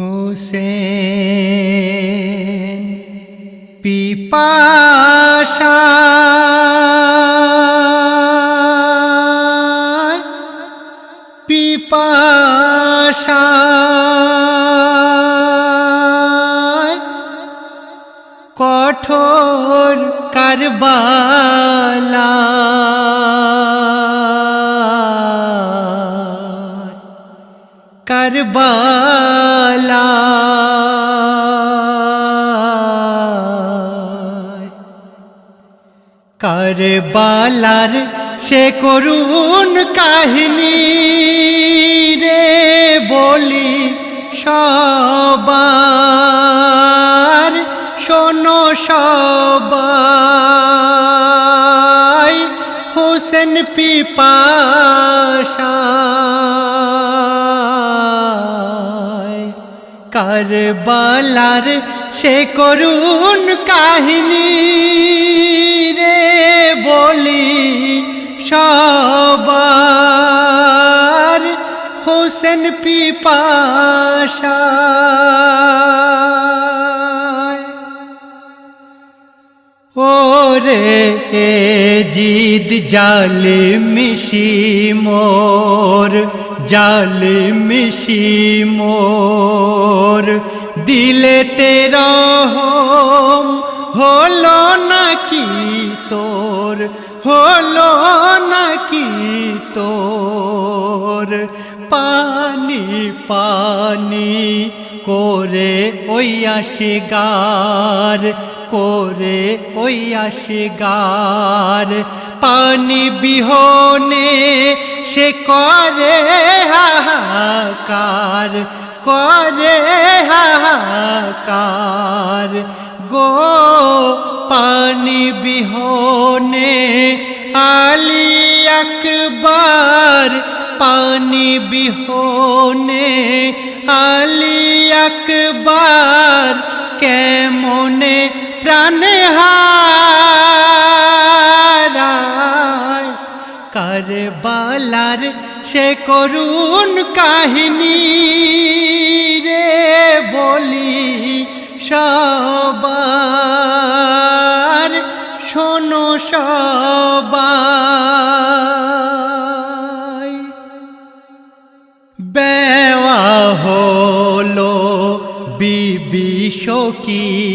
হোসেন পিপাসা। পিপাসা। কঠোর কারবালা। কারবালা। কারবালার সে করুণ কাহিনী রে বলি সবার শোনো সবাই। হোসেন পিপাসা কারবালার সে করুণ কাহিনী রে বলি সবার হোসেন পিপাসা। ওরে জিদ জালে মিশি মোর জালে মিশি মোর দিলে তেরহম হলো নাকি তোর? হলো নাকি তোর? পানি পানি করে ওই আসে গার করে ওই আসে গার পানি বিহনে সে করে হাহাকার করে হাহাকার। গো পানি বিহনে আলী আকবার, পানি বিহনে আলী আকবার, কেমনে প্রাণে হারায়। কারবালার সে করুণ কাহিনী রে বলি সবার। শোনো সবাই। বেওয়া হলো বিবি শকিনা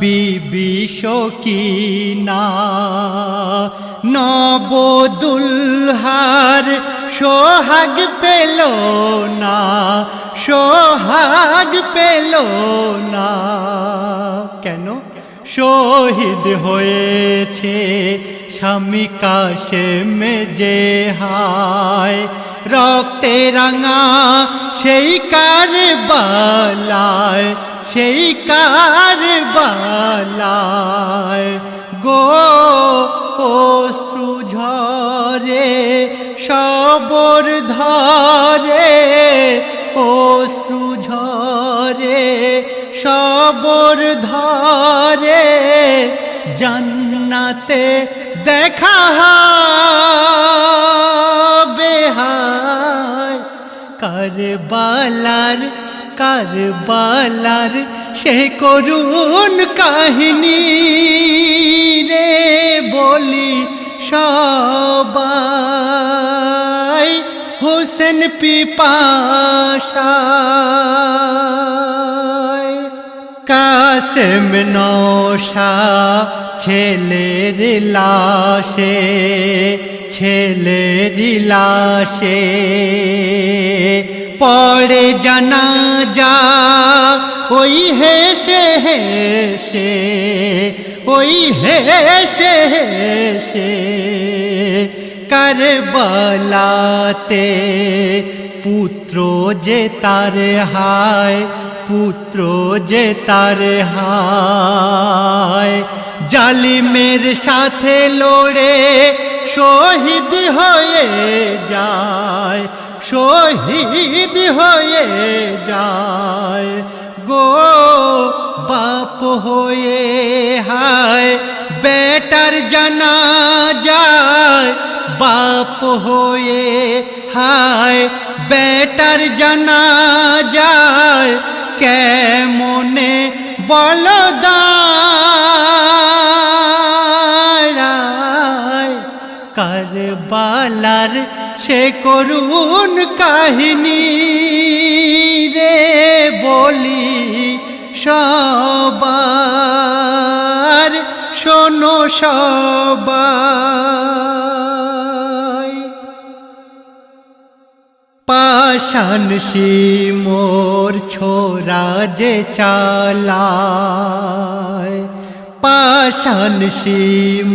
বিবি শকিনা নবদুলহার সোহাগ পেল না, সোহাগ পেল না। কেন? শহীদ হয়েছে স্বামী কাশে মেজে হায়। রক্তে রাঙা সেই কার বালায় সেই কার গো অশ্রু ঝরে, সবর ধরে, অশ্রু ঝরে, সবর ধরে, জান্নাতে দেখা হবে হায়। কারবালার কারবালার সে করুণ কাহিনী রে বলি সবাই। হোসেন পিপাসায় কাসেম নৌশা ছেলের লাশে ছেলের লাশে। পড়ে জানা যা, ওই হেসে হেসে, ওই হেসে হেসে, কারবালাতে পুত্র যে তার হায়, পুত্র যে তার হায়, জালিমের সাথে লড়ে শহীদ হয়ে যায়। শহীদ হয়ে যায়। গো বাপ হয়ে হায়, বেটার জানা যায়। বাপ হয়ে হায়, বেটার জানা যায়। কে মনে বলদা সে করুণ কাহিনী রে বলি সবার, শোনো সবাই। পাশান মোর ছোরা যে চালায় পাশান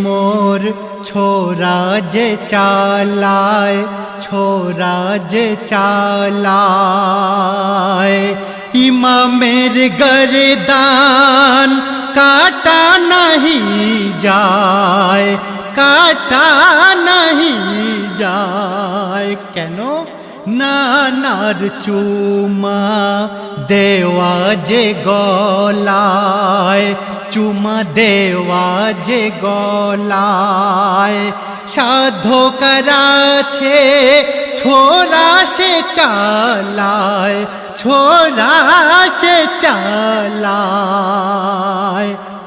মোর ছোরা যে চালায় ছোরা যে চালায় ইমামের গরদান কাটা নাহি যায় কাটা নাহি যায় কেন নানার চুমা দেওয়া যে গলায় চুমা দেওয়া যে গলায় সাধক আছে ছোরা সে চালায় ছোরা সে চালায়।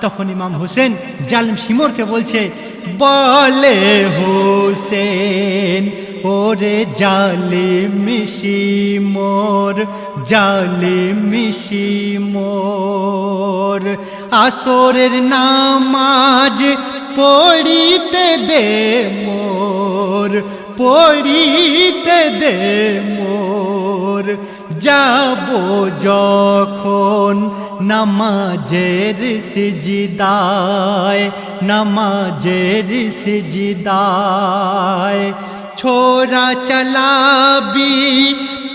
তখন ইমাম হোসেন জালিম শিমরকে বলছে, বলে হোসেন ওরে জালিম শিমর মিশি মোর। আসরের নামাজ পড়িতে দে মোর, পড়িতে দে মোর। যাব যখন নামাজের সিজিদায় নামাজের সিজিদায় ছোরা চালাবি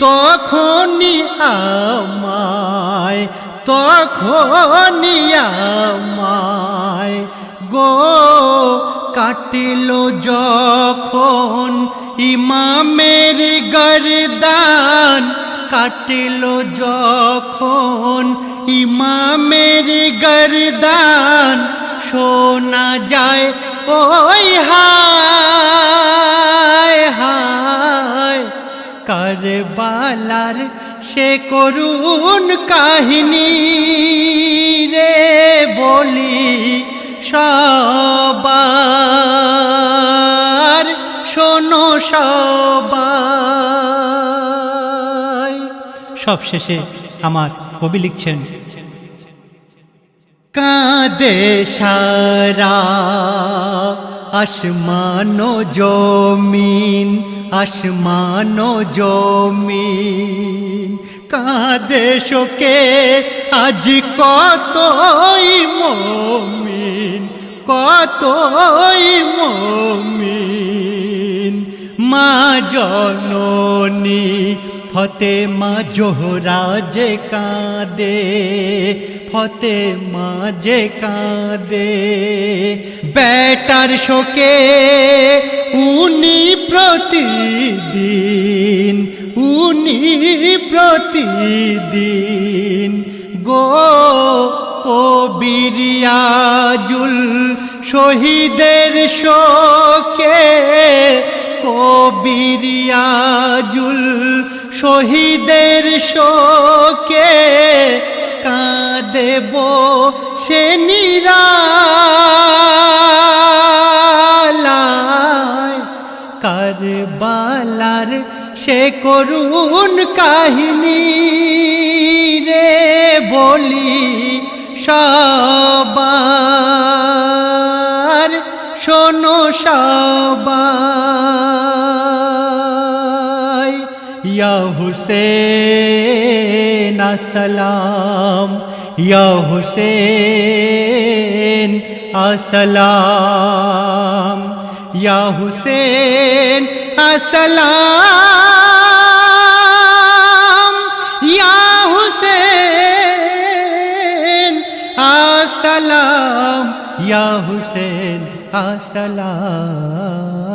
তখনই আমায় তখনই আমায়। গো, কাটিল যখন ইমামের গরদান, কাটিল যখন ইমামের গরদান, শোনা যায় ওই হায় কারবালার সে করুণ কাহিনী রে বলি সবার। শোনো সবাই। সব শেষে আমার কবি লিখছেন, কাঁদে সারা আসমানো জমিন আসমানো জমিন। কাঁদে শোকে, আজ কতই মমিন কতই মমিন। মা জননী ফতে মা জোহরা যে কাঁদে ফতে মা যে কাঁদে। বেটার শোকে উনি প্রতিদিন উনি প্রতিদিন। গো, ও বিরিয়াজুল শহীদের শোকে কবিরিয়াজুল শহীদের শোকে কাঁদেব সে নিরালায়। কারবালার সে করুণ কাহিনী রে বলি সবার। শোনো সবাই ইয়া হুসেন। আসসালাম ইয়া হুসেন আসসালাম ইয়া হুসেন আসসালাম ইয়া হুসেন আসসালাম ইয়া হুসেন আসসালাম